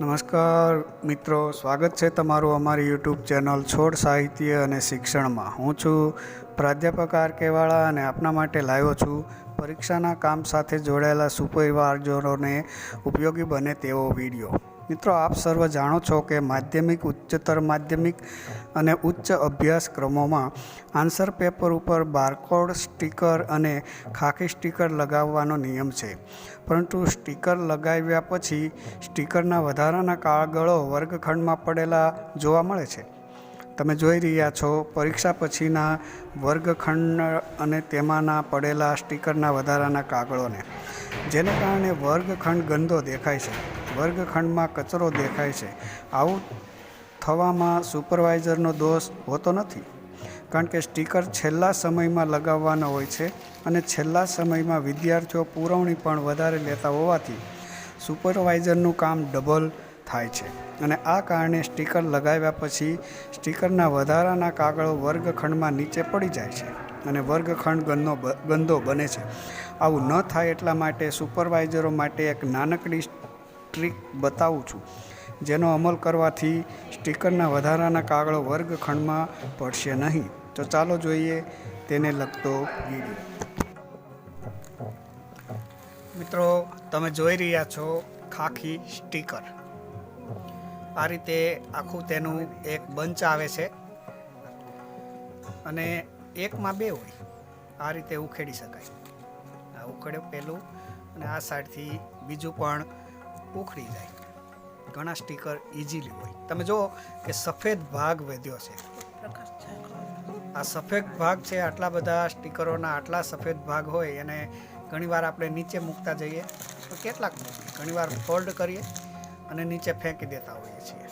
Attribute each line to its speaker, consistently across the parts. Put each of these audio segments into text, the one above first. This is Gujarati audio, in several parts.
Speaker 1: નમસ્કાર મિત્રો, સ્વાગત છે તમારું અમારી યુટ્યુબ ચેનલ છોડ સાહિત્ય અને શિક્ષણમાં. હું છું પ્રાધ્યાપક આર કેવાળા અને આપના માટે લાવ્યો છું પરીક્ષાના કામ સાથે જોડાયેલા સુપરવાઇઝરોને ઉપયોગી બને તેવો વીડિયો. મિત્રો, આપ સર્વ જાણો છો કે માધ્યમિક, ઉચ્ચતર માધ્યમિક અને ઉચ્ચ અભ્યાસક્રમોમાં આન્સર પેપર ઉપર બારકોડ, સ્ટીકર અને ખાકી સ્ટીકર લગાવવાનો નિયમ છે. પરંતુ સ્ટીકર લગાવ્યા પછી સ્ટીકરના વધારાના કાગળો વર્ગખંડમાં પડેલા જોવા મળે છે. તમે જોઈ રહ્યા છો, પરીક્ષા પછીના વર્ગખંડ અને તેમાંના પડેલા સ્ટીકરના વધારાના કાગળોને, જેને કારણે વર્ગખંડ ગંદો દેખાય છે. વર્ગખંડમાં કચરો દેખાય છે. આવું થવામાં સુપરવાઇઝરનો દોષ હોતો નથી. કારણ કે સ્ટીકર છેલ્લા સમયમાં લગાવવાના હોય છે અને છેલ્લા સમયમાં વિદ્યાર્થીઓ પુરવણી પણ વધારે લેતા હોવાથી સુપરવાઇઝરનું કામ ડબલ થાય છે. અને આ કારણે સ્ટીકર લગાવ્યા પછી સ્ટીકરના વધારાના કાગળો વર્ગખંડમાં નીચે પડી જાય છે અને વર્ગખંડ ગંદો ગંદો બને છે. આવું ન થાય એટલા માટે સુપરવાઇઝરો માટે એક નાનકડી ટ્રીક બતાવું છું. જેનો અમલ કરવાથી સ્ટીકરના વધારાના કાગળો વર્ગખંડમાં પડશે નહીં. તો ચાલો જોઈએ તેને લગતો વીડિયો. મિત્રો, તમે જોઈ રહ્યા છો ખાખી સ્ટીકર. આ રીતે આખું તેનું એક બંચ આવે છે અને એકમાં બે હોય. આ રીતે ઉખેડી શકાય. આ ઉખેડ્યો પહેલું અને આ સાઈડથી બીજું પણ ઉખડી જાય. ઘણા સ્ટીકર ઇઝીલી હોય. તમે જુઓ કે સફેદ ભાગ વધ્યો છે. આ સફેદ ભાગ છે, આટલા બધા સ્ટીકરોના આટલા સફેદ ભાગ હોય અને ઘણીવાર આપણે નીચે મૂકતા જઈએ. તો કેટલાક મૂકીએ? ઘણીવાર ફોલ્ડ કરીએ અને નીચે ફેંકી દેતા હોઈએ છીએ.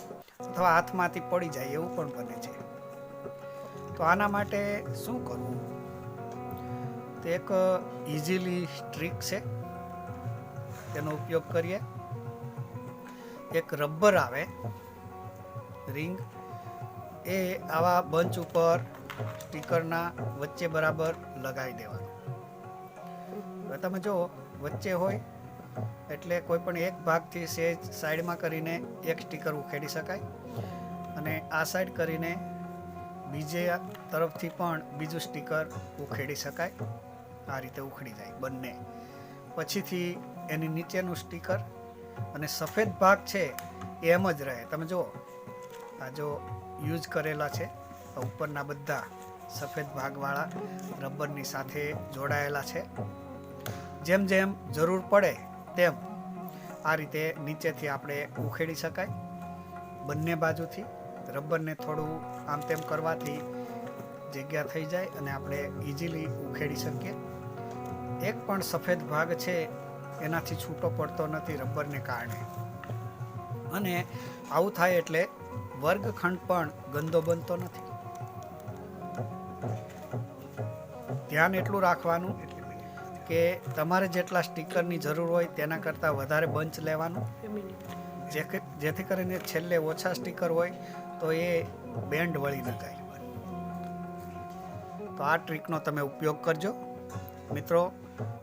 Speaker 1: અથવા હાથમાંથી પડી જાય એવું પણ બને છે. તો આના માટે શું કરવું? તે એક ઇઝીલી સ્ટ્રીક છે. તેનો ઉપયોગ કરીએ. એક રબર આવે, રિંગ, એ આવા બંચ ઉપર સ્ટીકરના વચ્ચે બરાબર લગાવી દેવાનું. તમે જો, વચ્ચે હોય એટલે કોઈ પણ એક ભાગથી સેજ સાઈડમાં કરીને એક સ્ટીકર ઉખેડી શકાય અને આ સાઈડ કરીને બીજે તરફથી પણ બીજું સ્ટીકર ઉખેડી શકાય. આ રીતે ઉખડી જાય બંને. પછીથી એની નીચેનું સ્ટીકર અને સફેદ ભાગ છે એમ જ રહે. તમે જુઓ, આ જો યુઝ કરેલા છે ઉપરના બધા સફેદ ભાગવાળા રબરની સાથે જોડાયેલા છે. જેમ જેમ જરૂર પડે તેમ આ રીતે નીચેથી આપણે ઉખેડી શકાય. બંને બાજુથી રબરને થોડું આમ તેમ કરવાથી જગ્યા થઈ જાય અને આપણે ઇઝીલી ઉખેડી શકીએ. એક પણ સફેદ ભાગ છે એનાથી છૂટો પડતો નથી રબરને કારણે. અને આવું થાય એટલે વર્ગખંડ પણ ગંદો બનતો નથી. ધ્યાન એટલું રાખવાનું કે તમારે જેટલા સ્ટીકરની જરૂર હોય તેના કરતાં વધારે બંચ લેવાનું. જેથી કરીને છેલ્લે ઓછા સ્ટીકર હોય તો એ બેન્ડ વળી ન જાય. તો આ ટ્રીકનો તમે ઉપયોગ કરજો. મિત્રો,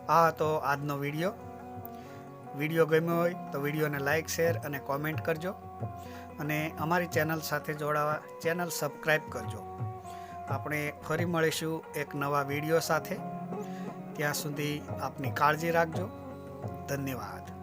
Speaker 1: આ હતો આજનો વીડિયો. વીડિયો ગમ્યો હોય તો વિડીયોને લાઇક શેર અને કોમેન્ટ કરજો. અને અમારી ચેનલ સાથે જોડાવા ચેનલ સબસ્ક્રાઈબ કરજો. આપણે ફરી મળીશું એક નવા વીડિયો સાથે. ત્યાં સુધી આપની કાળજી રાખજો. ધન્યવાદ.